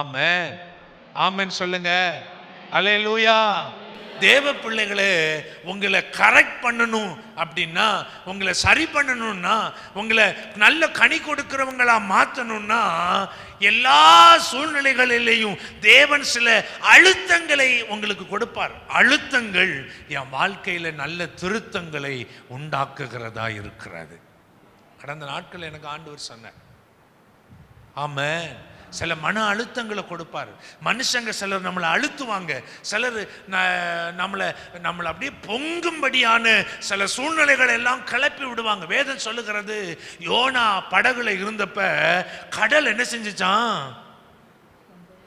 ஆமென். ஆமென் சொல்லுங்க. அல்லேலூயா தேவ பிள்ளைகளே உங்களை கரெக்ட் பண்ணணும் அப்படின்னா உங்களை சரி பண்ணணும்னா உங்களை நல்ல கனி கொடுக்கிறவங்களா மாற்றணும்னா எல்லா சூழ்நிலைகளிலேயும் தேவன் சில அழுத்தங்களை உங்களுக்கு கொடுப்பார். அழுத்தங்கள் என் வாழ்க்கையில் நல்ல திருத்தங்களை உண்டாக்குகிறதா இருக்கிறது. கடந்த நாட்கள் எனக்கு ஆண்டவர் சொன்னார். ஆமாம் சில மன அழுத்தங்களை கொடுப்பார். மனுஷங்க சிலர் நம்மளை அழுத்துவாங்க. சிலர் ந- நம்மளை நம்மளை அப்படியே பொங்கும்படியான சில சூழ்நிலைகள் எல்லாம் கிளப்பி விடுவாங்க. வேதம் சொல்லுகிறது யோனா படகுல இருந்தப்ப கடல் என்ன செஞ்சிச்சான்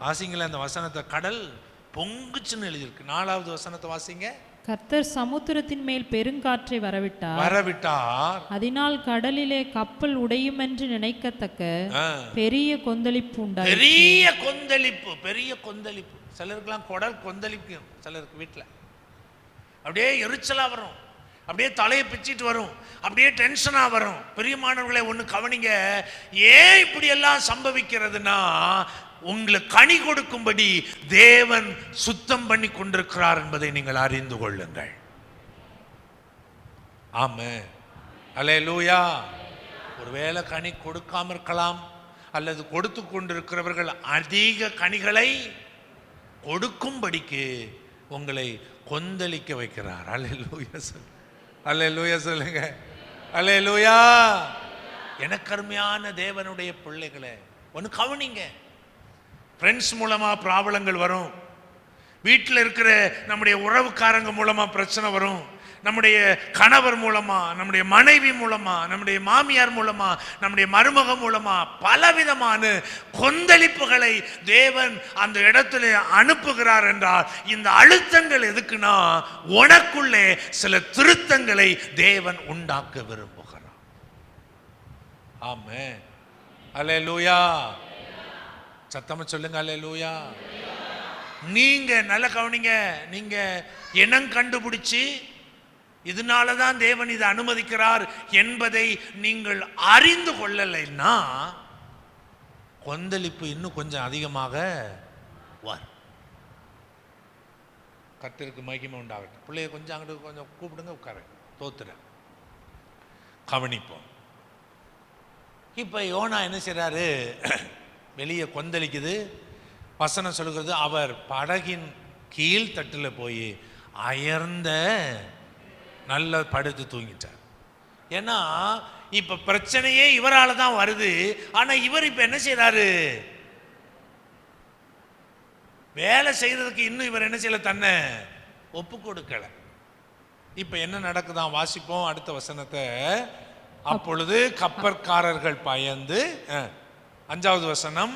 வாசிங்களேன் அந்த வசனத்தை. கடல் பொங்குச்சுன்னு எழுதியிருக்கு. நாலாவது வசனத்தை வாசிங்க. கர்த்தர் சமுத்திரத்தின் மேல் பெருங்காற்றை வரவிட்டார். வரவிட்டார். அதனால் கடலிலே கப்பல் உடையுமென்று நினைக்கத்தக்க ஆ. பெரிய கொந்தளிப்பு உண்டாயிற்று. பெரிய கொந்தளிப்பு பெரிய கொந்தளிப்பு. சிலருக்கெல்லாம் குடல் கொந்தளிக்கும் சிலருக்கு வீட்டில் அப்படியே எரிச்சலா வரும். அப்படியே தலையை பிச்சிட்டு வரும். அப்படியே டென்ஷனா வரும். பிரியமானவர்களே ஒன்று கவனிங்க. ஏன் இப்படி எல்லாம் சம்பவிக்கிறதுனா உங்களை கனி கொடுக்கும்படி தேவன் சுத்தம் பண்ணி கொண்டிருக்கிறார் என்பதை நீங்கள் அறிந்து கொள்ளுங்கள். ஆமே அலே லூயா ஒருவேளை கனி கொடுக்காம இருக்கலாம் அல்லது கொடுத்து கொண்டிருக்கிறவர்கள் அதிக கனிகளை கொடுக்கும்படிக்கு உங்களை கொந்தளிக்க வைக்கிறார். அல்ல லூயா சொல் அல்ல லூயா சொல்லுங்க. அல்ல லூயா எனக்கு அருமையான தேவனுடைய பிள்ளைகளை ஒன்று கவனிங்க. ஃப்ரெண்ட்ஸ் மூலமாக ப்ராப்ளங்கள் வரும். வீட்டில் இருக்கிற நம்முடைய உறவுக்காரங்க மூலமாக பிரச்சனை வரும். நம்முடைய கணவர் மூலமா நம்முடைய மனைவி மூலமாக நம்முடைய மாமியார் மூலமாக நம்முடைய மருமக மூலமாக பலவிதமான கொந்தளிப்புகளை தேவன் அந்த இடத்துல அனுப்புகிறார் என்றால் இந்த அழுத்தங்கள் எதுக்குன்னா உனக்குள்ளே சில திருத்தங்களை தேவன் உண்டாக்க விரும்புகிறார். ஆமே அல்லேலூயா சத்தமா சொல்லுங்க அல்லேலூயா நீங்க நல்ல கவனிங்க நீங்க இனம் கண்டுபிடிச்சி இதனால தான் தேவன் இதை அனுமதிக்கிறார் என்பதை நீங்கள் அறிந்து கொள்ளலைன்னா கொந்தளிப்பு இன்னும் கொஞ்சம் அதிகமாக வரும். கர்த்தருக்கு மகிமை உண்டாகட்டும். பிள்ளைய கொஞ்சம் அங்கிட்டு கொஞ்சம் கூப்பிடுங்க உட்கார தோத்துறேன் கவனிப்போம். இப்போ யோனா என்ன செய்கிறாரு வெளியே கொந்தளிக்குது. வசனம் சொல்கிறது அவர் படகின் கீழ் தட்டில் போய் அயர்ந்த நல்ல படுத்து தூங்கிட்டார். ஏன்னா இப்போ பிரச்சனையே இவரால தான் வருது. ஆனால் இவர் இப்போ என்ன செய்கிறாரு வேலை செய்கிறதுக்கு இன்னும் இவர் என்ன செய்யல? தன்னை ஒப்பு கொடுக்கலை. இப்போ என்ன நடக்குதாம் வாசிப்போம் அடுத்த வசனத்தை. அப்பொழுது கப்பற்காரர்கள் பயந்து அஞ்சாவது வசனம்.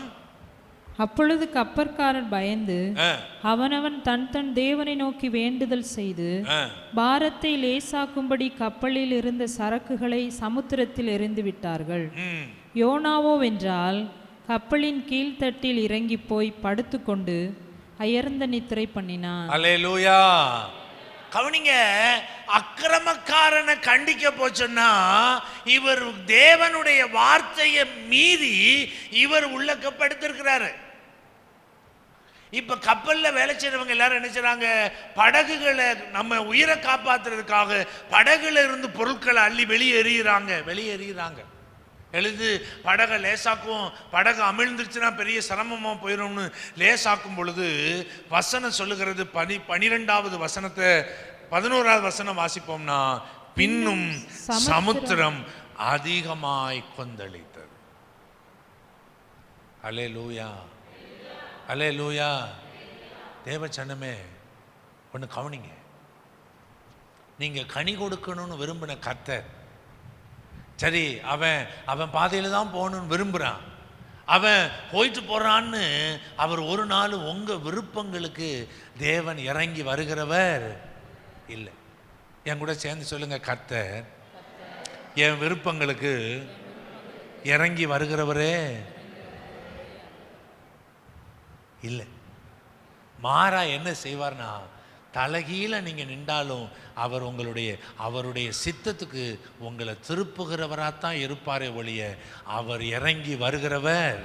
அப்பொழுது கப்பற்காரர் பயந்து அவனவன் தன் தன் தேவனை நோக்கி வேண்டுதல் செய்து பாரத்தை லேசாக்கும்படி கப்பலில் இருந்த சரக்குகளை சமுத்திரத்தில் எறிந்து விட்டார்கள். யோனாவோ வென்றால் கப்பலின் கீழ்த்தட்டில் இறங்கி போய் படுத்துக்கொண்டு அயர்ந்த நித்திரை பண்ணினான். கவனிங்க அக்கிரமக்காரனை கண்டிக்க போச்சுன்னா இவர் தேவனுடைய வார்த்தையை மீறி இவர் உள்ள கப்படுத்திருக்கிறாரு இப்ப கப்பல்ல வேலை செய்யறவங்க எல்லாரும் என்ன செய்றாங்க? படகுகளை நம்ம உயிரை காப்பாத்துறதுக்காக படகுல இருந்து பொருட்களை அள்ளி வெளியே எறிகிறாங்க வெளியே எறிகிறாங்க எழுது படகை லேசாக்கும் படகு அமிழ்ந்துருச்சுன்னா பெரிய சிரமமா போயிடும்னு லேசாக்கும் பொழுது வசனம் சொல்லுகிறது பனி பனிரெண்டாவது வசனத்தை பதினோராவது வசனம் வாசிப்போம்னா பின்னும் சமுத்திரம் அதிகமாய் கொந்தளித்தது. அலே லூயா அலே லூயா தேவச்சனமே ஒன்று கவனிங்க. நீங்க கனி கொடுக்கணும்னு விரும்பின கர்த்தர் சரி அவன் அவன் பாதையில் தான் போகணும்னு விரும்புகிறான் அவன் போயிட்டு போகிறான்னு அவர் ஒரு நாள் உங்கள் விருப்பங்களுக்கு தேவன் இறங்கி வருகிறவர் இல்லை. என் கூட சேர்ந்து சொல்லுங்கள் கர்த்தர். என் விருப்பங்களுக்கு இறங்கி வருகிறவரே இல்லை. மாறா என்ன செய்வார்னா தலகீழ நீங்க நின்றாலும் அவர் உங்களுடைய அவருடைய சித்தத்துக்கு உங்களை திருப்புகிறவராத்தான் இருப்பாரே ஒழிய அவர் இறங்கி வருகிறவர்.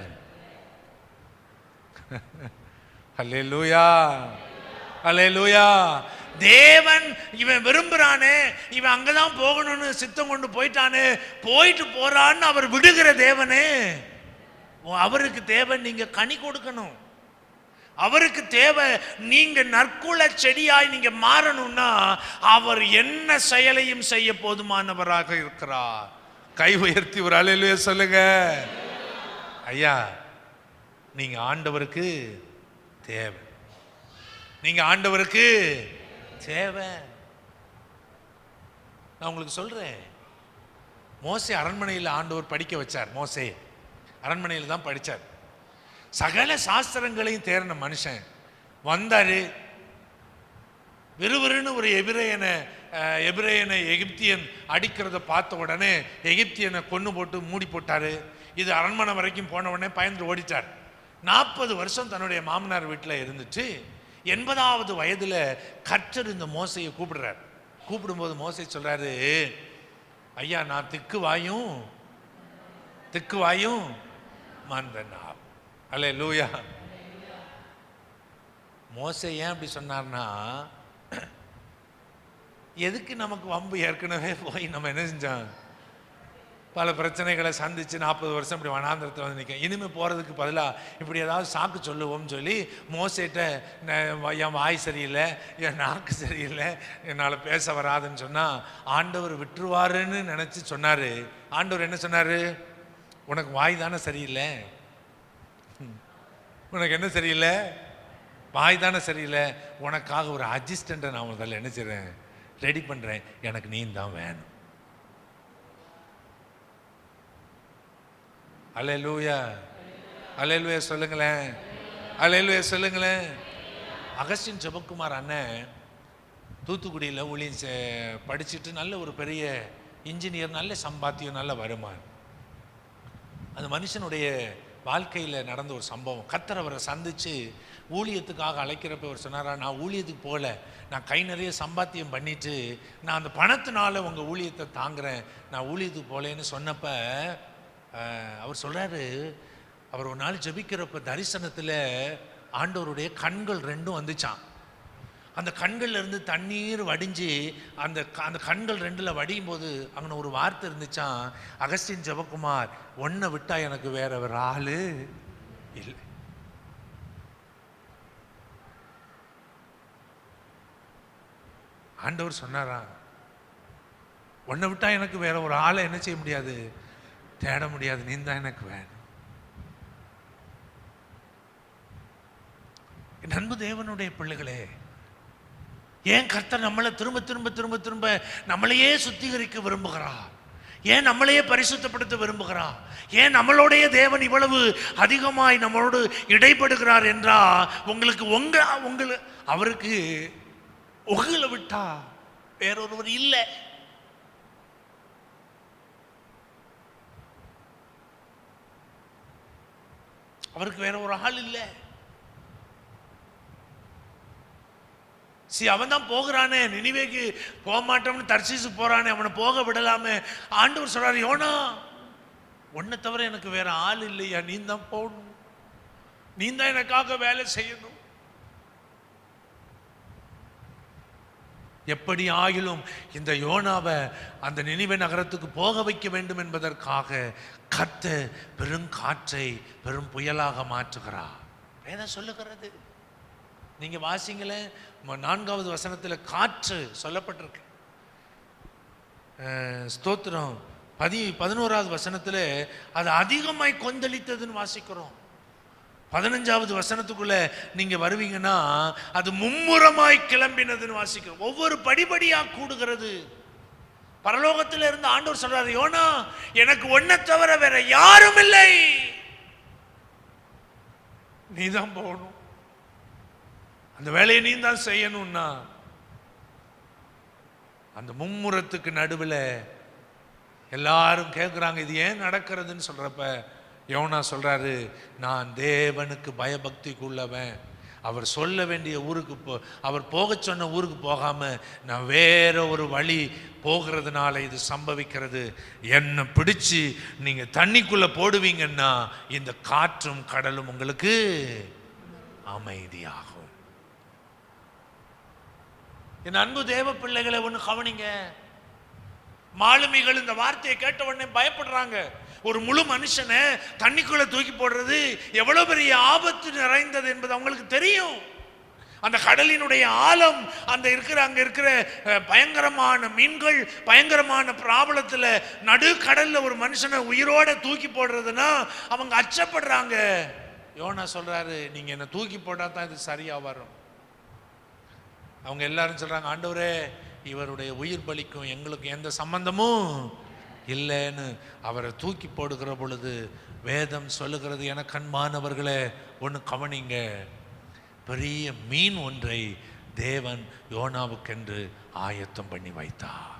அல்லேலூயா அல்லேலூயா தேவன் இவன் விரும்புறானே இவன் அங்கதான் போகணும்னு சித்தம் கொண்டு போயிட்டானே போயிட்டு போறான்னு அவர் விடுகிற தேவனே. அவருக்கு தேவை நீங்க கனி கொடுக்கணும். அவருக்கு தேவை நீங்க நற்குல செடியாய் நீங்க மாறணும்னா அவர் என்ன செயலையும் செய்ய போதுமானவராக இருக்கிறார். கை உயர்த்தி ஒரு அலையிலே சொல்லுங்க. ஐயா நீங்க ஆண்டவருக்கு தேவை. நீங்க ஆண்டவருக்கு தேவை. நான் உங்களுக்கு சொல்றேன். மோசே அரண்மனையில் ஆண்டவர் படிக்க வச்சார். மோசே அரண்மனையில் தான் படித்தார் சகல சாஸ்திரங்களையும் தேர்ன மனுஷன். வந்தாரு. விறுவிறுன்னு ஒரு எபிரேயனை எபிரேயனை எகிப்தியன் அடிக்கிறத பார்த்த உடனே எகிப்தியனை கொன்று போட்டு மூடி போட்டாரு. இது அரண்மனை வரைக்கும் போன உடனே பயந்து ஓடிட்டார். நாற்பது வருஷம் தன்னுடைய மாமனார் வீட்டில் இருந்துட்டு எண்பதாவது வயதுல கர்த்தர் இந்த மோசையை கூப்பிடுறார். கூப்பிடும்போது மோசை சொல்றாரு ஐயா நான் திக்கு வாயும் திக்கு வாயும் மந்தனா. அல்ல லூயா மோசை ஏன் அப்படி சொன்னார்னா எதுக்கு நமக்கு வம்பு ஏற்கனவே போய் நம்ம என்ன செஞ்சோம்? பல பிரச்சனைகளை சந்தித்து நாற்பது வருஷம் இப்படி வனாந்திரத்தில் வந்து நிற்க இனிமேல் போகிறதுக்கு பதிலாக இப்படி ஏதாவது சாக்கு சொல்லுவோம்னு சொல்லி மோசிட்ட என் வாய் சரியில்லை என் நாக்கு சரியில்லை என்னால் பேச வராதுன்னு சொன்னால் ஆண்டவர் விட்டுருவாருன்னு நினச்சி சொன்னார். ஆண்டவர் என்ன சொன்னார்? உனக்கு வாய் தானே சரியில்லை? உனக்கு என்ன சரியில்லை? வாய் தானே சரியில்லை. உனக்காக ஒரு அசிஸ்டண்ட்டை நான் முதல்ல என்ன செய்கிறேன் ரெடி பண்ணுறேன் எனக்கு நீ தான் வேணும். அலையலூயா அலையலூயா சொல்லுங்களேன். அலையலூயா சொல்லுங்களேன். அகஸ்டின் சிவக்குமார் அண்ணன் தூத்துக்குடியில் ஊழியம் படிச்சுட்டு நல்ல ஒரு பெரிய இன்ஜினியர் நல்ல சம்பாத்தியம் நல்ல வருமானம். அந்த மனுஷனுடைய வாழ்க்கையில் நடந்த ஒரு சம்பவம். கத்தர் அவரை சந்திச்சு ஊழியத்துக்காக அழைக்கிறப்ப அவர் சொன்னாரா நான் ஊழியத்துக்கு போகல நான் கை நிறைய சம்பாத்தியம் பண்ணிவிட்டு நான் அந்த பணத்தினால உங்கள் ஊழியத்தை தாங்குறேன். நான் ஊழியத்துக்கு போகலேன்னு சொன்னப்போ அவர் சொல்கிறாரு அவர் ஒரு நாள் ஜபிக்கிறப்ப தரிசனத்தில் ஆண்டவருடைய கண்கள் ரெண்டும் வந்துச்சான் அந்த கண்கள்லேருந்து தண்ணீர் வடிஞ்சு அந்த க- அந்த கண்கள் ரெண்டில் வடியும் போது அங்கே ஒரு வார்த்தை இருந்துச்சான் அகஸ்டின் ஜெபக்குமார் ஒன்றை விட்டால் எனக்கு வேற ஒரு ஆள் இல்லை. ஆண்டவர் சொன்னாரா? உன்னை விட்டால் எனக்கு வேற ஒரு ஆளை என்ன செய்ய முடியாது? தேட முடியாது. நீ தான் எனக்கு வேணும். என் தேவனுடைய பிள்ளைகளே ஏன் கர்த்தர் நம்மளை திரும்ப திரும்ப திரும்ப திரும்ப நம்மளையே சுத்திகரிக்க விரும்புகிறார் ஏன் நம்மளையே பரிசுத்தப்படுத்த விரும்புகிறார் ஏன் நம்மளுடைய தேவன் இவ்வளவு அதிகமாய் நம்மளோடு இடைப்படுகிறார் என்றா? உங்களுக்கு உங்க உங்களை அவருக்கு உங்களை விட்டா வேறொருவர் இல்லை. அவருக்கு வேற ஒரு ஆள் இல்லை. சி அவன் தான் போகிறானே. நினைவேக்கு போக மாட்டோம்னு தர்சீஸுக்கு போகிறானே அவனை போக விடலாமே. ஆண்டவர் சொல்கிறார் யோனா உன்னை தவிர எனக்கு வேறு ஆள் இல்லையா? நீ தான் போகணும். நீ தான் எனக்காக வேலை செய்யணும். எப்படி ஆகிலும் இந்த யோனாவை அந்த நினைவு நகரத்துக்கு போக வைக்க வேண்டும் என்பதற்காக கத்த பெருங்காற்றை பெரும் புயலாக மாற்றுகிறார். வேதம் சொல்லுகிறது. நீங்கள் வாசிங்களேன் நான்காவது வசனத்தில் காற்று சொல்லப்பட்டிருக்கு. ஸ்தோத்திரம். பதி பதினோராவது வசனத்தில் அது அதிகமாய் கொந்தளித்ததுன்னு வாசிக்கிறோம். பதினஞ்சாவது வசனத்துக்குள்ளே நீங்கள் வருவீங்கன்னா அது மும்முரமாய் கிளம்பினதுன்னு வாசிக்கிறோம். ஒவ்வொரு படிபடியாக கூடுகிறது. பரலோகத்தில் இருந்து ஆண்டவர் சொல்றாரு யோனா எனக்கு ஒன்ன தவிர வேற யாரும் இல்லை. நீதான் போகணும். அந்த வேலையை நீ தான் செய்யணும்னா அந்த மும்முரத்துக்கு நடுவில் எல்லாரும் கேட்குறாங்க இது ஏன் நடக்கிறதுன்னு சொல்கிறப்ப யோனா சொல்கிறாரு நான் தேவனுக்கு பயபக்திக்குள்ளவன். அவர் சொல்ல வேண்டிய ஊருக்கு போ அவர் போகச் சொன்ன ஊருக்கு போகாமல் நான் வேற ஒரு வழி போகிறதுனால இது சம்பவிக்கிறது. என்னை பிடிச்சு நீங்கள் தண்ணிக்குள்ளே போடுவீங்கன்னா இந்த காற்றும் கடலும் உங்களுக்கு அமைதியாகும். என் அன்பு தேவ பிள்ளைகளை ஒன்று கவனிங்க. மாலுமிகள் இந்த வார்த்தையை கேட்ட உடனே பயப்படுறாங்க. ஒரு முழு மனுஷனை தண்ணிக்குள்ள தூக்கி போடுறது எவ்வளவு பெரிய ஆபத்து நிறைந்தது என்பது அவங்களுக்கு தெரியும். அந்த கடலினுடைய ஆழம் அந்த இருக்கிற அங்க இருக்கிற பயங்கரமான மீன்கள் பயங்கரமான பிராபலத்துல நடு ஒரு மனுஷனை உயிரோட தூக்கி போடுறதுன்னா அவங்க அச்சப்படுறாங்க. யோனா சொல்றாரு நீங்க என்ன தூக்கி போட்டா தான் இது சரியா வரும். அவங்க எல்லாரும் சொல்கிறாங்க ஆண்டவரே இவருடைய உயிர் பலிக்கும் எங்களுக்கு எந்த சம்பந்தமும் இல்லைன்னு அவரை தூக்கி போடுகிற பொழுது வேதம் சொல்லுகிறது. என கண்மானவர்களே ஒன்று கவனிங்க. பெரிய மீன் ஒன்றை தேவன் யோனாவுக்கென்று ஆயத்தம் பண்ணி வைத்தார்.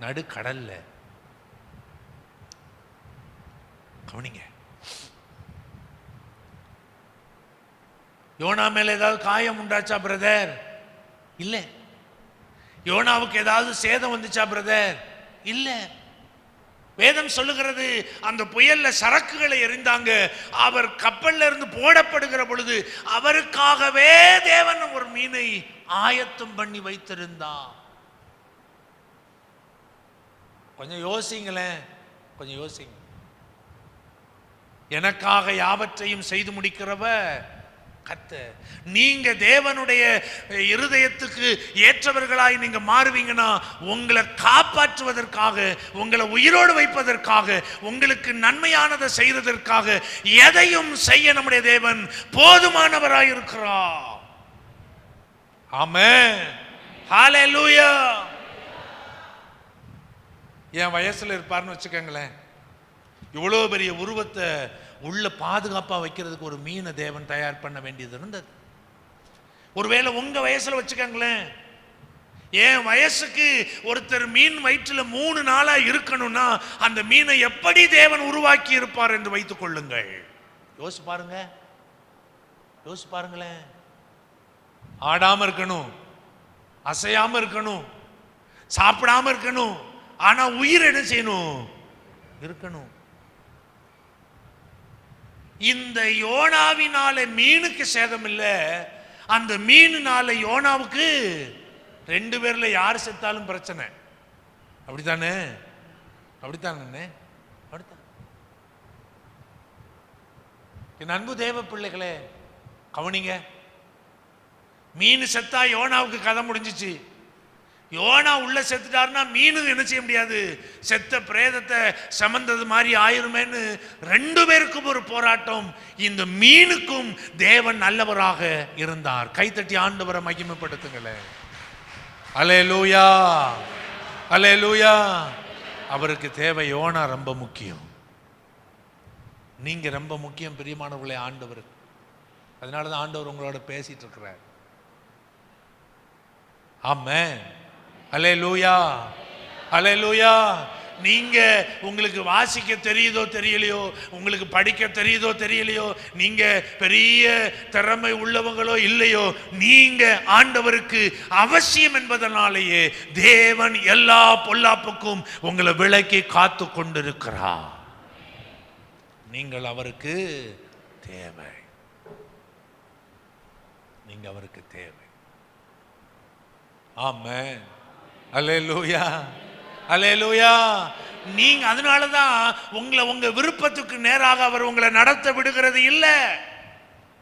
நடுக்கடல்ல கவனிங்க. யோனா மேல ஏதாவது காயம் உண்டாச்சா பிரதர் இல்லை. யோனாவுக்கு ஏதாவது சேதம் வந்துச்சா பிரதர் இல்லை. வேதம் சொல்லுகிறது அந்த புயல்ல சரக்குகளை எறிந்தாங்க. அவர் கப்பல்ல இருந்து போடப்படுகிற பொழுது அவருக்காகவே தேவன் ஒரு மீனை ஆயத்தம் பண்ணி வைத்திருந்தா கொஞ்சம் யோசிங்களேன் கொஞ்சம் யோசிங்க. எனக்காக யாவற்றையும் செய்து முடிக்கிறவ கத்த நீங்க தேவனுடைய இருதயத்துக்கு ஏற்றவர்களாய் நீங்க மாறுவீங்கன்னா உங்களை காப்பாற்றுவதற்காக உங்களை உயிரோடு வைப்பதற்காக உங்களுக்கு நன்மையானதை செய்வதற்காக எதையும் செய்ய நம்முடைய தேவன் போதுமானவராய் இருக்கிறார். ஆமென். லூயா என் வயசுல இருப்பார்னு வச்சுக்கோங்களேன். இவ்வளோ பெரிய உருவத்தை உள்ள பாதுகாப்பாக வைக்கிறதுக்கு ஒரு மீனை தேவன் தயார் பண்ண வேண்டியது இருந்தது. ஒருவேளை உங்கள் வயசில் வச்சுக்கோங்களேன். என் வயசுக்கு ஒருத்தர் மீன் வயிற்றில் மூணு நாளாக இருக்கணும்னா அந்த மீனை எப்படி தேவன் உருவாக்கி இருப்பார் என்று வைத்துக் கொள்ளுங்கள். யோசிச்சு பாருங்க. யோசிச்சு பாருங்களேன். ஆடாமல் இருக்கணும். அசையாமல் இருக்கணும். சாப்பிடாம இருக்கணும். ஆனால் உயிர் என்ன செய்யணும்? இருக்கணும். இந்த யோனாவினால மீனுக்கு சேதம் இல்லை அந்த மீனுனால யோனாவுக்கு ரெண்டு பேர்ல யார் செத்தாலும் பிரச்சனை. அப்படித்தானே? அப்படித்தானே? அப்படித்தான். என் அன்பு தேவ பிள்ளைகளே கவனிங்க. மீன் செத்தா யோனாவுக்கு கதை முடிஞ்சிச்சு. யோனா உள்ள செத்துட்டாருன்னா மீனு என்ன செய்ய முடியாது? செத்த பிரேதத்தை சமந்தது மாதிரி ஆயிருமேன்னு ரெண்டு பேருக்கும் ஒரு போராட்டம். இந்த மீனுக்கும் தேவன் நல்லவராக இருந்தார். கைத்தட்டி ஆண்டவரை மகிமைப்படுத்துங்களேன். அலே லூயா அலே லூயா அவருக்கு தேவை யோனா ரொம்ப முக்கியம். நீங்கள் ரொம்ப முக்கியம் பிரியமானவர்களே ஆண்டவர். அதனால தான் ஆண்டவர் உங்களோட பேசிகிட்டு இருக்கிறார். ஆமாம் அலே லூயா அலே லூயா நீங்க உங்களுக்கு வாசிக்க தெரியுதோ தெரியலையோ உங்களுக்கு படிக்க தெரியுதோ தெரியலையோ நீங்க பெரிய திறமை உள்ளவங்களோ இல்லையோ நீங்க ஆண்டவருக்கு அவசியம் என்பதனாலேயே தேவன் எல்லா பொல்லாப்புக்கும் உங்களை விளக்கி காத்து கொண்டிருக்கிறார். நீங்கள் அவருக்கு தேவை. நீங்க அவருக்கு தேவை. ஆமாம் ஆமென் அல்லேலூயா அல்லேலூயா நீங்க அதனால தான் உங்களை உங்க விருப்பத்துக்கு நேராக அவர் உங்களை நடத்த விடுகிறது இல்லை.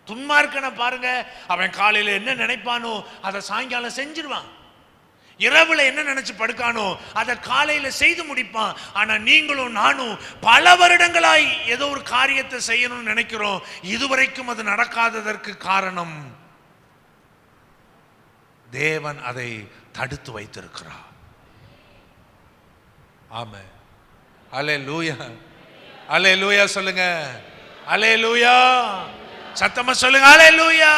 துன்மார்க்கனை பாருங்க. அவன் காலையில் என்ன நினைப்பானோ அதை சாயங்காலம் செஞ்சிருவான். இரவுல என்ன நினைச்சு படுக்கானோ அதை காலையில செய்து முடிப்பான். ஆனா நீங்களும் நானும் பல வருடங்களாய் ஏதோ ஒரு காரியத்தை செய்யணும்னு நினைக்கிறோம். இதுவரைக்கும் அது நடக்காததற்கு காரணம். தேவன் அதை தடுத்து வைத்திருக்கிறார். ஆம அலே லூயா அலே லூயா சொல்லுங்க. அலே லூயா சத்தமா சொல்லுங்க. அலே லூயா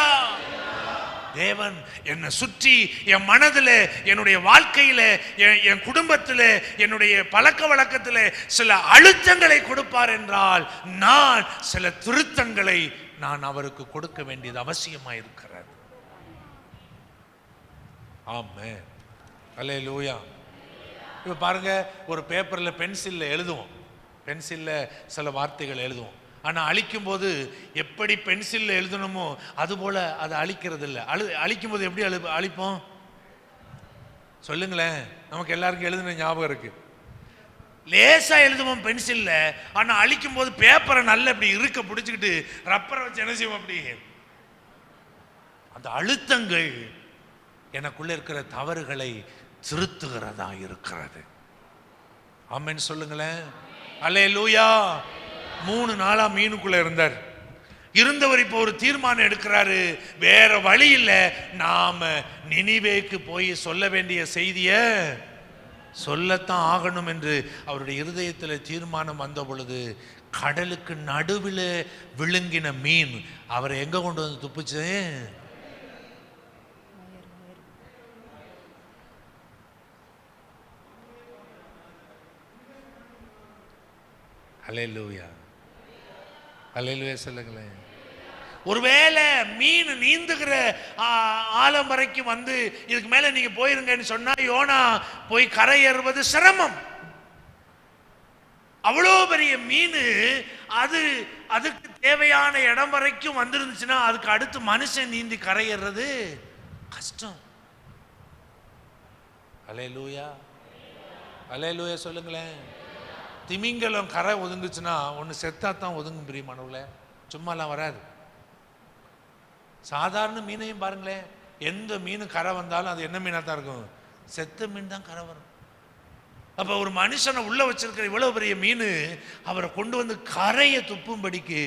தேவன் என்னை சுற்றி என் மனதில் என்னுடைய வாழ்க்கையில் என் என் குடும்பத்தில் என்னுடைய பழக்க வழக்கத்தில் சில அழுத்தங்களை கொடுப்பார் என்றால் நான் சில திருத்தங்களை நான் அவருக்கு கொடுக்க வேண்டியது அவசியமாக இருக்கிறேன் ஆமே அல்லே லூயா இப்போ பாருங்க ஒரு பேப்பரில் பென்சிலில் எழுதுவோம். பென்சிலில் சில வார்த்தைகள் எழுதுவோம். ஆனால் அழிக்கும்போது எப்படி பென்சிலில் எழுதணுமோ அதுபோல் அதை அழிக்கிறது இல்லை அழு அழிக்கும் போது எப்படி அழு அழிப்போம்? சொல்லுங்களேன். நமக்கு எல்லாருக்கும் எழுதுன ஞாபகம் இருக்குது லேசாக எழுதுவோம் பென்சிலில் ஆனால் அழிக்கும் போது பேப்பரை நல்ல இப்படி இருக்க பிடிச்சிக்கிட்டு ரப்பரை வச்சு என்ன செய்வோம் அப்படி? அந்த அழுத்தங்கள். எனக்குள்ளே இருக்கிற தவறுகளை திருத்துகிறதா இருக்கிறது. ஆமேன்னு சொல்லுங்களேன். அல்லே லூயா மூணு நாளா மீனுக்குள்ள இருந்தார். இருந்தவர் இப்போ ஒரு தீர்மானம் எடுக்கிறாரு. வேற வழி இல்லை. நாம நினிவேக்கு போய் சொல்ல வேண்டிய செய்திய சொல்லத்தான் ஆகணும் என்று அவருடைய இருதயத்தில் தீர்மானம் வந்த பொழுது கடலுக்கு நடுவில் விழுங்கின மீன். அவரை எங்கே கொண்டு வந்து துப்புச்சு? அலையலூயா அலையலூயா சொல்லுங்களேன். ஒருவேளை மீன் நீந்துகிற ஆ, ஆழம் வரைக்கும் வந்து இதுக்கு மேல நீங்க போயிருங்கன்னு சொன்னா யோனா போய் கரை ஏறுவது சிரமம். அவ்வளோ பெரிய மீன் அது அதுக்கு தேவையான இடம் வரைக்கும் வந்துருந்துச்சுன்னா அதுக்கு அடுத்து மனுஷன் நீந்தி கரை ஏறுறது கஷ்டம். அலே லூயா அலே லூயா சொல்லுங்களேன். திமிங்கலம் கரை ஒதுங்குச்சுன்னா ஒன்று செத்தா தான் ஒதுங்கும் பிரியமானவர்களே சும்மாலாம் வராது. சாதாரண மீனையும் பாருங்களேன் எந்த மீன் கரை வந்தாலும் அது என்ன மீனாக தான் இருக்கும்? செத்த மீன் தான் கரை வரும். அப்போ ஒரு மனுஷனை உள்ளே வச்சிருக்கிற இவ்வளோ பெரிய மீன் அவரை கொண்டு வந்து கரையை துப்பும்படிக்கு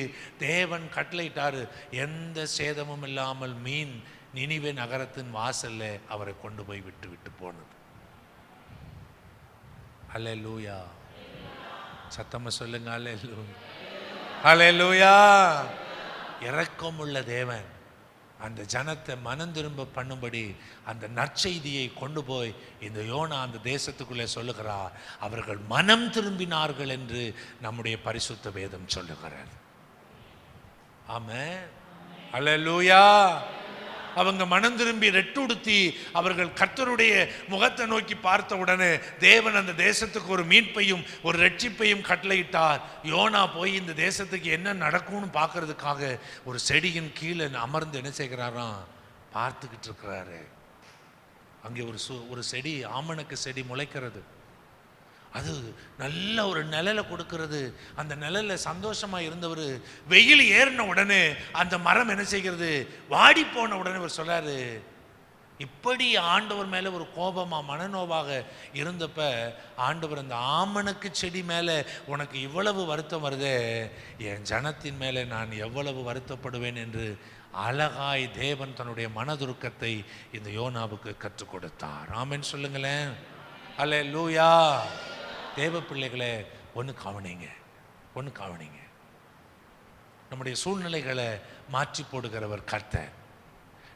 தேவன் கட்டளையிட்டாரு. எந்த சேதமும் இல்லாமல் மீன் நினிவே நகரத்தின் வாசல்ல அவரை கொண்டு போய் விட்டு விட்டு போனது. அல்ல லூயா சத்தமாக சொல்லுங்க அல்ல அல்ல லூயா தேவன். அந்த ஜனத்தை மனம் திரும்ப பண்ணும்படி அந்த நற்செய்தியை கொண்டு போய் இந்த யோனா அந்த தேசத்துக்குள்ளே சொல்லுகிறார் அவர்கள் மனம் திரும்பினார்கள் என்று நம்முடைய பரிசுத்த வேதம் சொல்லுகிறது. ஆமென். லூயா அவங்க மனம் திரும்பி ரெட்டுடுத்தி அவர்கள் கர்த்தருடைய முகத்தை நோக்கி பார்த்த உடனே தேவன் அந்த தேசத்துக்கு ஒரு மீட்பையும் ஒரு ரட்சிப்பையும் கட்டளையிட்டார். யோனா போய் இந்த தேசத்துக்கு என்ன நடக்கும்னு பார்க்கறதுக்காக ஒரு செடியின் கீழே அமர்ந்து என்ன செய்கிறாராம்? பார்த்துக்கிட்டு இருக்கிறாரு. அங்கே ஒரு சு ஒரு செடி ஆமணக்கு செடி முளைக்கிறது. அது நல்ல ஒரு நிழலை கொடுக்கறது. அந்த நிழலில் சந்தோஷமாக இருந்தவர் வெயில் ஏறின உடனே அந்த மரம் என்ன செய்கிறது? வாடி போன உடனே அவர் சொல்கிறாரு இப்படி ஆண்டவர் மேலே ஒரு கோபமாக மனநோவாக இருந்தப்ப ஆண்டவர் அந்த ஆமணக்கு செடி மேலே உனக்கு இவ்வளவு வருத்தம் வருதே. என் ஜனத்தின் மேலே நான் எவ்வளவு வருத்தப்படுவேன் என்று அழகாய் தேவன் தன்னுடைய மனதுருக்கத்தை இந்த யோனாவுக்கு கற்றுக் கொடுத்தார். ஆமென் சொல்லுங்களேன். அல்ல லூயா தேவ பிள்ளைகளை ஒன்று கவனிங்க ஒன்று கவனிங்க. நம்முடைய சூழ்நிலைகளை மாற்றி போடுகிறவர் கர்த்தர்.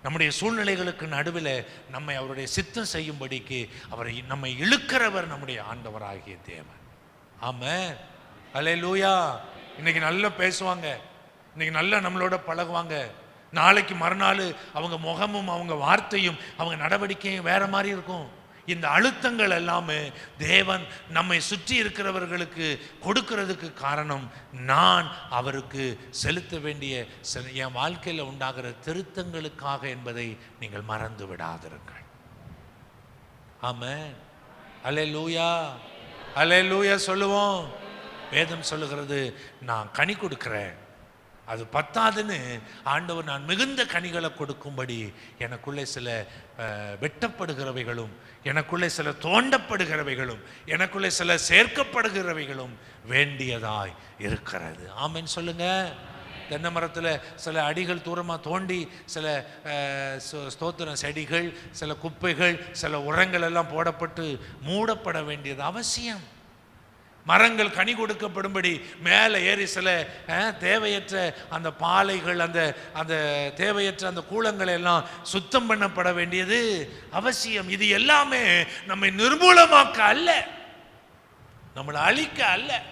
நம்முடைய சூழ்நிலைகளுக்கு நடுவில் நம்மை அவருடைய சித்தம் செய்யும்படிக்கு அவரை நம்மை இழுக்கிறவர் நம்முடைய ஆண்டவராகிய தேவன். ஆம அலே லூயா இன்னைக்கு நல்லா பேசுவாங்க. இன்னைக்கு நல்லா நம்மளோட பழகுவாங்க. நாளைக்கு மறுநாள் அவங்க முகமும் அவங்க வார்த்தையும் அவங்க நடவடிக்கையும் வேற மாதிரி இருக்கும். இந்த அழுத்தங்கள் எல்லாமே தேவன் நம்மை சுற்றி இருக்கிறவர்களுக்கு கொடுக்கிறதுக்கு காரணம் நான் அவருக்கு செலுத்த வேண்டிய என் வாழ்க்கையில் உண்டாகிற திருத்தங்களுக்காக என்பதை நீங்கள் மறந்து விடாதிருங்கள். ஆமாம் அலே லூயா அலே லூயா சொல்லுவோம். வேதம் சொல்லுகிறது நான் கனி கொடுக்குறேன். அது பத்தாதுன்னு ஆண்டவர் நான் மிகுந்த கனிகளை கொடுக்கும்படி எனக்குள்ளே சில வெட்டப்படுகிறவைகளும் எனக்குள்ளே சில தோண்டப்படுகிறவைகளும் எனக்குள்ளே சில சேர்க்கப்படுகிறவைகளும் வேண்டியதாய் இருக்கிறது. ஆமேன்னு சொல்லுங்க. தென்னை மரத்தில் சில அடிகள் தூரமாக தோண்டி சில ஸ்தோத்திர செடிகள் சில குப்பைகள் சில உரங்கள் எல்லாம் போடப்பட்டு மூடப்பட வேண்டியது அவசியம். மரங்கள் கனி கொடுக்கப்படும்படி மேலே ஏறி சில தேவையற்ற அந்த பாலைகள் அந்த அந்த தேவையற்ற அந்த கூலங்களை எல்லாம் சுத்தம் பண்ணப்பட வேண்டியது அவசியம். இது எல்லாமே நம்மை நிர்மூலமாக்க அல்ல. நம்மளை அழிக்க அல்ல.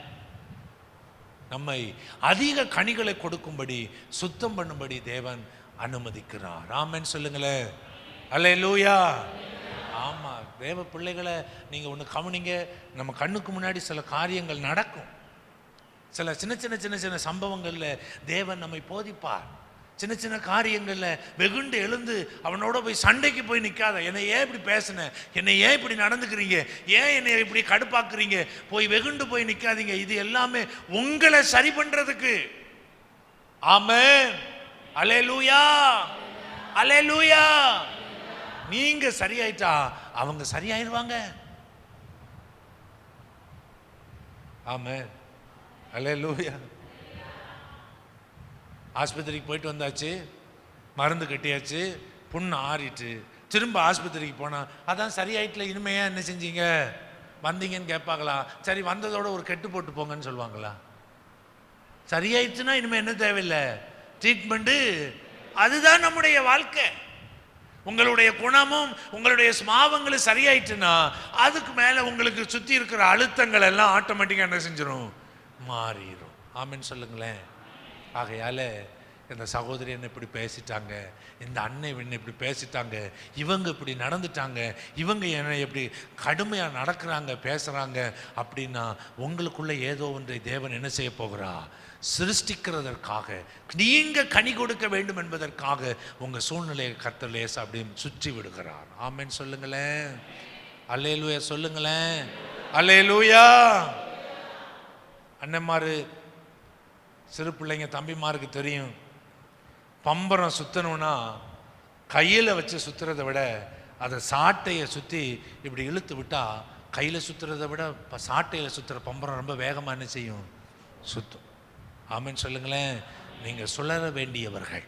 நம்மை அதிக கனிகளை கொடுக்கும்படி சுத்தம் பண்ணும்படி தேவன் அனுமதிக்கிறார். ராமன் சொல்லுங்களேன். அல்ல லூயா ஆமாம் தேவ பிள்ளைகளை நீங்கள் ஒன்று கவனிங்க நம்ம கண்ணுக்கு முன்னாடி சில காரியங்கள் நடக்கும். சில சின்ன சின்ன சின்ன சின்ன சம்பவங்களில் தேவன் நம்மை போதிப்பார். சின்ன சின்ன காரியங்களில் வெகுண்டு எழுந்து அவனோட போய் சண்டைக்கு போய் நிற்காத என்னை ஏன் இப்படி பேசின? என்னை ஏன் இப்படி நடந்துக்கிறீங்க? ஏன் என்னை இப்படி கடுப்பாக்குறீங்க? போய் வெகுண்டு போய் நிற்காதீங்க இது எல்லாமே உங்களை சரி பண்ணுறதுக்கு ஆமே அலே லூயா அலே லூயா நீங்க சரியாயிட்டா அவங்க சரியாயிருவாங்க. ஆமென். அலேலூயா ஆஸ்பத்திரிக்கு போயிட்டு வந்தாச்சு மருந்து கட்டியாச்சு புண்ணு ஆறிட்டு திரும்ப ஆஸ்பத்திரிக்கு போனா அதான் சரியாயிட்டல இனிமையா என்ன செஞ்சீங்க? வந்தீங்கன்னு கேட்பாங்களா? சரி வந்ததோட ஒரு கெட்டு போட்டு போங்கன்னு சொல்லுவாங்களா? சரியாயிடுச்சுன்னா இனிமேல் என்ன தேவையில்லை? ட்ரீட்மெண்ட்டு அதுதான் நம்முடைய வாழ்க்கை. உங்களுடைய குணமும் உங்களுடைய ஸ்மாவங்களும் சரியாயிட்டுன்னா அதுக்கு மேலே உங்களுக்கு சுற்றி இருக்கிற அழுத்தங்கள் எல்லாம் ஆட்டோமேட்டிக்காக என்ன செஞ்சிடும் மாறிடும் ஆமின்னு சொல்லுங்களேன். ஆகையால் இந்த சகோதரி என்ன இப்படி பேசிட்டாங்க? இந்த அண்ணன் என்ன இப்படி பேசிட்டாங்க? இவங்க இப்படி நடந்துட்டாங்க? இவங்க என்னை இப்படி கடுமையாக நடக்கிறாங்க பேசுகிறாங்க அப்படின்னா உங்களுக்குள்ளே ஏதோ ஒன்றை தேவன் என்ன செய்ய போகிறா? சிருஷ்டிக்கிறதற்காக நீங்கள் கனி கொடுக்க வேண்டும் என்பதற்காக உங்கள் சூழ்நிலையை கர்த்தர் லேசா அப்படின்னு சுற்றி விடுகிறார். ஆமென்னு சொல்லுங்களேன். அல்லேலூயா சொல்லுங்களேன். அல்லேலூயா. அண்ணன்மாரு சிறு பிள்ளைங்க தம்பிமாருக்கு தெரியும். பம்பரம் சுத்தணும்னா கையில் வச்சு சுற்றுறதை விட அதை சாட்டையை சுற்றி இப்படி இழுத்து விட்டால் கையில் சுற்றுறதை விட இப்போ சாட்டையில் சுற்றுற பம்பரம் ரொம்ப வேகமாக என்ன செய்யும்? சுற்றும் ஆமென்னு சொல்லுங்களேன். நீங்கள் சுழற வேண்டியவர்கள்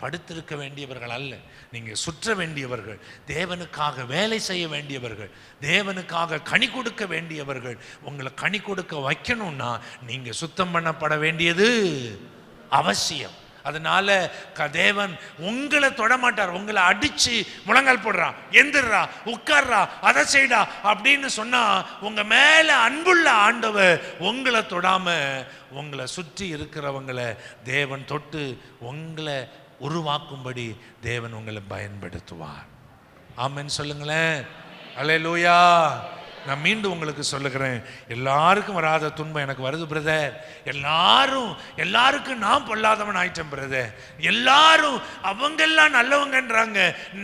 படுத்திருக்க வேண்டியவர்கள் அல்ல. நீங்கள் சுற்ற வேண்டியவர்கள் தேவனுக்காக வேலை செய்ய வேண்டியவர்கள் தேவனுக்காக கனி கொடுக்க வேண்டியவர்கள். உங்களை கனி கொடுக்க வைக்கணும்னா நீங்கள் சுத்தம் பண்ணப்பட வேண்டியது அவசியம். அதனால க- தேவன் உங்களை தொடமாட்டார். உங்களை அடிச்சு முழங்கால் போடுறா எந்திரா உட்கார்றா அதை செய்டா அப்படின்னு சொன்னா உங்க மேல அன்புள்ள ஆண்டவர் உங்களை தொடாம உங்களை சுற்றி இருக்கிறவங்களை தேவன் தொட்டு உங்களை உருவாக்கும்படி தேவன் உங்களை பயன்படுத்துவார். ஆமென்னு சொல்லுங்களேன். அலே லூயா நான் மீண்டும் உங்களுக்கு சொல்லுகிறேன். எல்லாருக்கும் வராத துன்பம் எனக்கு வருது பிரதர் எல்லாரும் எல்லாருக்கும் நான் பொல்லாதவன் ஆயிட்டேன் பிரதர் எல்லாரும் அவங்கெல்லாம் நல்லவங்கன்றாங்க.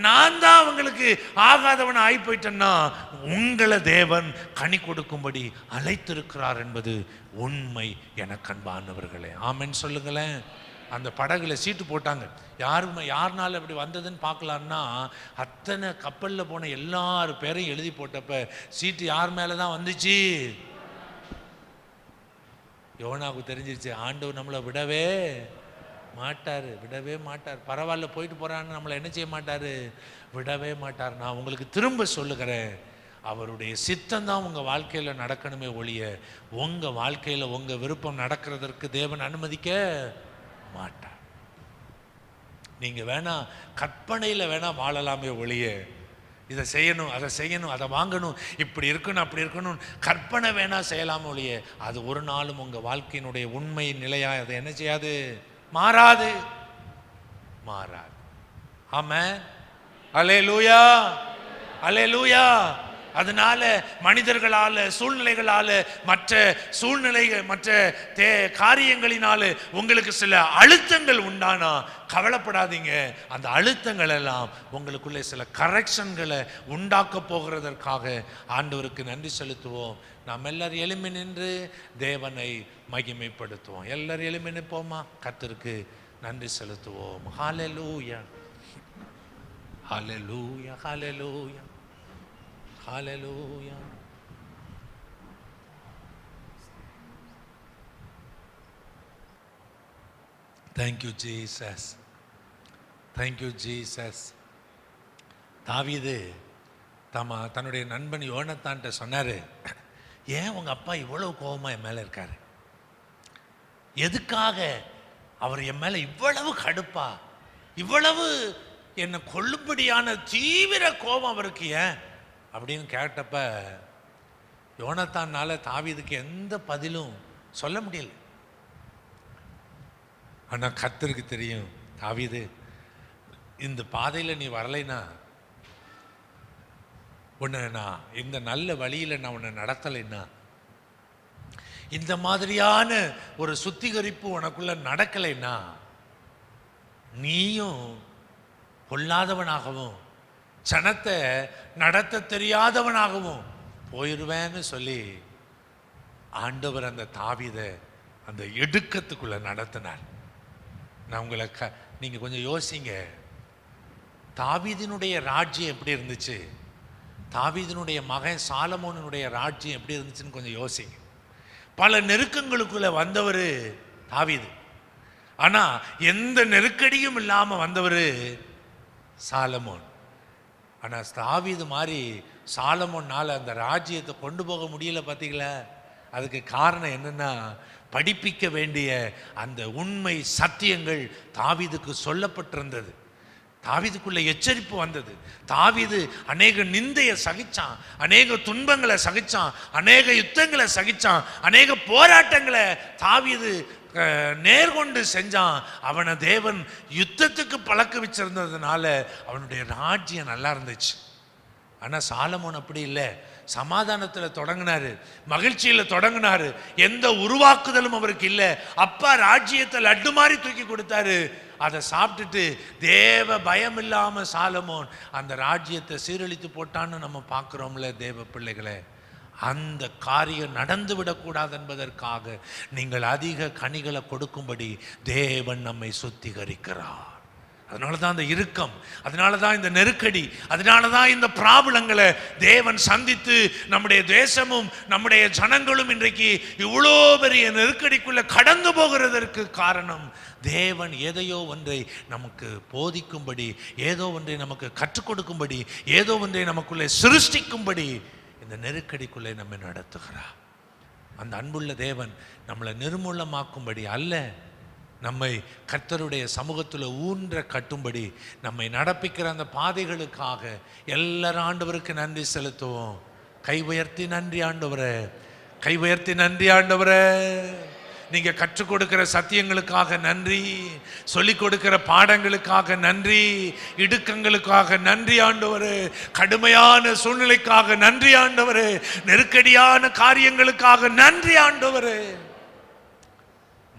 நான் தான் அவங்களுக்கு ஆகாதவன் ஆகி போயிட்டேன்னா உங்களை தேவன் கனி கொடுக்கும்படி அழைத்திருக்கிறார் என்பது உண்மை எனக்கு அன்பானவர்களே. ஆமென்னு சொல்லுங்களேன். அந்த படகுல சீட்டு போட்டாங்க. யாருமே யாருனால இப்படி வந்ததுன்னு பார்க்கலான்னா அத்தனை கப்பலில் போன எல்லார் பேரையும் எழுதி போட்டப்ப சீட்டு யார் மேலே தான் வந்துச்சு? யோனாவுக்கு தெரிஞ்சிருச்சு ஆண்டவர் நம்மளை விடவே மாட்டார் விடவே மாட்டார். பரவாயில்ல போயிட்டு போகிறான்னு நம்மளை என்ன செய்ய மாட்டார்? விடவே மாட்டார். நான் உங்களுக்கு திரும்ப சொல்லுகிறேன். அவருடைய சித்தம் தான் உங்கள் வாழ்க்கையில் நடக்கணுமே ஒழிய உங்கள் வாழ்க்கையில் உங்கள் விருப்பம் நடக்கிறதற்கு தேவன் அனுமதிக்க மாட்டார். நீங்கள் வேணால் கற்பனையில் வேணா வாழலாமே ஒழிய இதை செய்யணும் அதை செய்யணும் அதை வாங்கணும் இப்படி இருக்கணும் அப்படி இருக்கணும் கற்பனை வேணா செய்யலாமே ஒழிய அது ஒரு நாளும் உங்கள் வாழ்க்கையினுடைய உண்மை நிலையா அதை என்ன செய்யாது? மாறாது. மாறாது. ஆமாம் அலே லூயா அலே லூயா அதனால மனிதர்களால் சூழ்நிலைகளால் மற்ற சூழ்நிலைகள் மற்ற தே காரியங்களினால உங்களுக்கு சில அழுத்தங்கள் உண்டானா கவலைப்படாதீங்க. அந்த அழுத்தங்கள் எல்லாம் உங்களுக்குள்ளே சில கரெக்ஷன்களை உண்டாக்க போகிறதற்காக ஆண்டவருக்கு நன்றி செலுத்துவோம். நாம் எல்லாரும் எளிமை நின்று தேவனை மகிமைப்படுத்துவோம். எல்லாரும் எளிமை நிற்போமா? கத்திற்கு நன்றி செலுத்துவோம். Hallelujah hallelujah hallelujah hallelujah thank you Jesus thank you Jesus தாவிது Jesus. தமா தன்னுடைய நண்பன் யோனத்தான்ட்ட சொன்னாரு ஏன் உங்க அப்பா இவ்வளவு கோபமாக என் மேலே இருக்காரு? எதுக்காக அவர் என் மேல இவ்வளவு கடுப்பா? இவ்வளவு என்னை கொள்ளும்படியான தீவிர கோபம் அவருக்கு ஏன்? அப்படின்னு கேட்டப்ப யோனத்தானால தாவிதுக்கு எந்த பதிலும் சொல்ல முடியல. ஆனால் கர்த்தருக்கு தெரியும் தாவிது இந்த பாதையில் நீ வரலைன்னா உன்னை நான் இந்த நல்ல வழியில் நான் உன்னை நடத்தலைன்னா இந்த மாதிரியான ஒரு சுத்திகரிப்பு உனக்குள்ள நடக்கலைன்னா நீயும் பொல்லாதவனாகவும் சனத்தை நடத்த தெரியாதவனாகவும் போயிடுவேன்னு சொல்லி ஆண்டவர் அந்த தாவீதை அந்த எடுக்கத்துக்குள்ளே நடத்தினார். நான் உங்களை க நீங்கள் கொஞ்சம் யோசிங்க. தாவீதினுடைய ராஜ்யம் எப்படி இருந்துச்சு? தாவீதினுடைய மகன் சாலமோனுடைய ராஜ்யம் எப்படி இருந்துச்சுன்னு கொஞ்சம் யோசிங்க. பல நெருக்கங்களுக்குள்ள வந்தவர் தாவீது. ஆனால் எந்த நெருக்கடியும் இல்லாமல் வந்தவர் சாலமோன். ஆனால் தாவிது மாதிரி சாலமோனால் அந்த ராஜ்யத்தை கொண்டு போக முடியல பார்த்தீங்களா அதுக்கு காரணம் என்னென்னா படிப்பிக்க வேண்டிய அந்த உண்மை சத்தியங்கள் தாவிதுக்கு சொல்லப்பட்டிருந்தது. தாவிதுக்குள்ளே எச்சரிப்பு வந்தது. தாவிது அநேக நிந்தையை சகிச்சான் அநேக துன்பங்களை சகிச்சான் அநேக யுத்தங்களை சகிச்சான் அநேக போராட்டங்களை தாவீது நேர்கொண்டு செஞ்சான். அவனை தேவன் யுத்தத்துக்கு பழக்க வச்சிருந்ததுனால அவனுடைய ராஜ்யம் நல்லா இருந்துச்சு. ஆனால் சாலமோன் அப்படி இல்லை. சமாதானத்தில் தொடங்கினாரு. மகிழ்ச்சியில் தொடங்கினாரு. எந்த உருவாக்குதலும் அவருக்கு இல்லை. அப்பா ராஜ்யத்தை லட்டு மாதிரி தூக்கி கொடுத்தாரு. அதை சாப்பிட்டுட்டு தேவ பயம் இல்லாமல் சாலமோன் அந்த ராஜ்யத்தை சீரழித்து போட்டான்னு நம்ம பார்க்குறோம்ல தேவ பிள்ளைகளை. அந்த காரியம் நடந்துவிடக்கூடாது என்பதற்காக நீங்கள் அதிக கனிகளை கொடுக்கும்படி தேவன் நம்மை சுத்திகரிக்கிறார். அதனால தான் அந்த இறுக்கம் அதனால தான் இந்த நெருக்கடி அதனால தான் இந்த பிராபலங்களை தேவன் சந்தித்து நம்முடைய தேசமும் நம்முடைய ஜனங்களும் இன்றைக்கு இவ்வளோ பெரிய நெருக்கடிக்குள்ளே கடந்து போகிறதற்கு காரணம் தேவன் எதையோ ஒன்றை நமக்கு போதிக்கும்படி ஏதோ ஒன்றை நமக்கு கற்றுக் கொடுக்கும்படி ஏதோ ஒன்றை நமக்குள்ளே சிருஷ்டிக்கும்படி இந்த நெருக்கடிக்குள்ளே நம்மை நடத்துகிறார். அந்த அன்புள்ள தேவன் நம்மளை நிர்மூலமாக்கும்படி அல்ல நம்மை கர்த்தருடைய சமூகத்தில் ஊன்ற கட்டும்படி நம்மை நடப்பிக்கிற அந்த பாதைகளுக்காக எல்லாரும் ஆண்டவருக்கு நன்றி செலுத்துவோம். கை உயர்த்தி நன்றி ஆண்டவரே கை உயர்த்தி நன்றி ஆண்டவரே. நீங்க கற்றுக் கொடுக்கிற சத்தியங்களுக்காக நன்றி சொல்லிக் கொடுக்கிற பாடங்களுக்காக நன்றி இடுக்கங்களுக்காக நன்றி ஆண்டவர் கடுமையான சூழ்நிலைக்காக நன்றி ஆண்டவர் நெருக்கடியான காரியங்களுக்காக நன்றி ஆண்டவர்.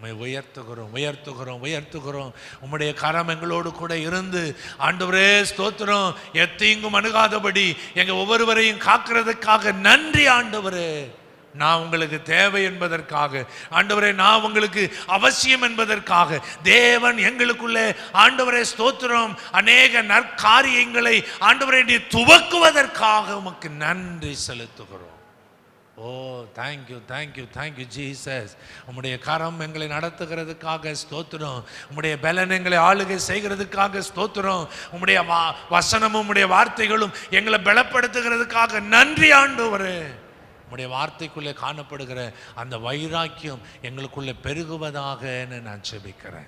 உயர்த்துகிறோம் உயர்த்துகிறோம் உயர்த்துகிறோம். உம்முடைய கரம் எங்களோடு கூட இருந்து ஆண்டவரே ஸ்தோத்திரம். எத்தையும் அணுகாதபடி எங்க ஒவ்வொருவரையும் காக்கிறதுக்காக நன்றி ஆண்டவரே. நான் உங்களுக்கு தேவை என்பதற்காக. ஆண்டவரே நான் உங்களுக்கு அவசியம் என்பதற்காக. தேவன் எங்களுக்குள்ளே ஆண்டவரே ஸ்தோத்திரம். அநேக நற்காரியங்களை ஆண்டவரே நீ துவக்குவதற்காக உமக்கு நன்றி செலுத்துகிறோம். ஓ thank you thank you thank you Jesus உம்முடைய கரம் எங்களை நடத்துகிறதுக்காக ஸ்தோத்திரம். உம்முடைய பலன் எங்களை ஆளுகை செய்கிறதுக்காக ஸ்தோத்திரம். உம்முடைய வா வசனமும் உம்முடைய வார்த்தைகளும் எங்களை பலப்படுத்துகிறதுக்காக நன்றி ஆண்டவரே. உம்முடைய வார்த்தைக்குள்ளே காணப்படுகிற அந்த வைராக்கியம் எங்களுக்குள்ளே பெருகுவதாகன்னு நான் செபிக்கிறேன்.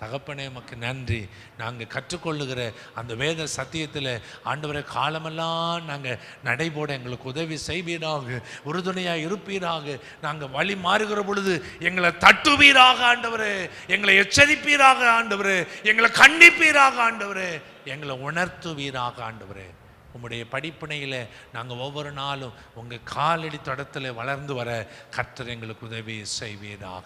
தகப்பனே உமக்கு நன்றி. நாங்கள் கற்றுக்கொள்ளுகிற அந்த வேத சத்தியத்தில் ஆண்டவரை காலமெல்லாம் நாங்கள் நடைபோட எங்களுக்கு உதவி செய்வீராக உறுதுணையாக இருப்பீராக. நாங்கள் வழி மாறுகிற பொழுது எங்களை தட்டுவீராக ஆண்டவரே. எங்களை எச்சரிப்பீராக ஆண்டவரே. எங்களை கண்டிப்பீராக ஆண்டவரே. எங்களை உணர்த்துவீராக ஆண்டவரே. உம்முடைய படிப்பினையில் நாங்கள் ஒவ்வொரு நாளும் உங்கள் காலடி தடத்தில் வளர்ந்து வர கர்த்தர் எங்களுக்கு உதவி செய்வீராக.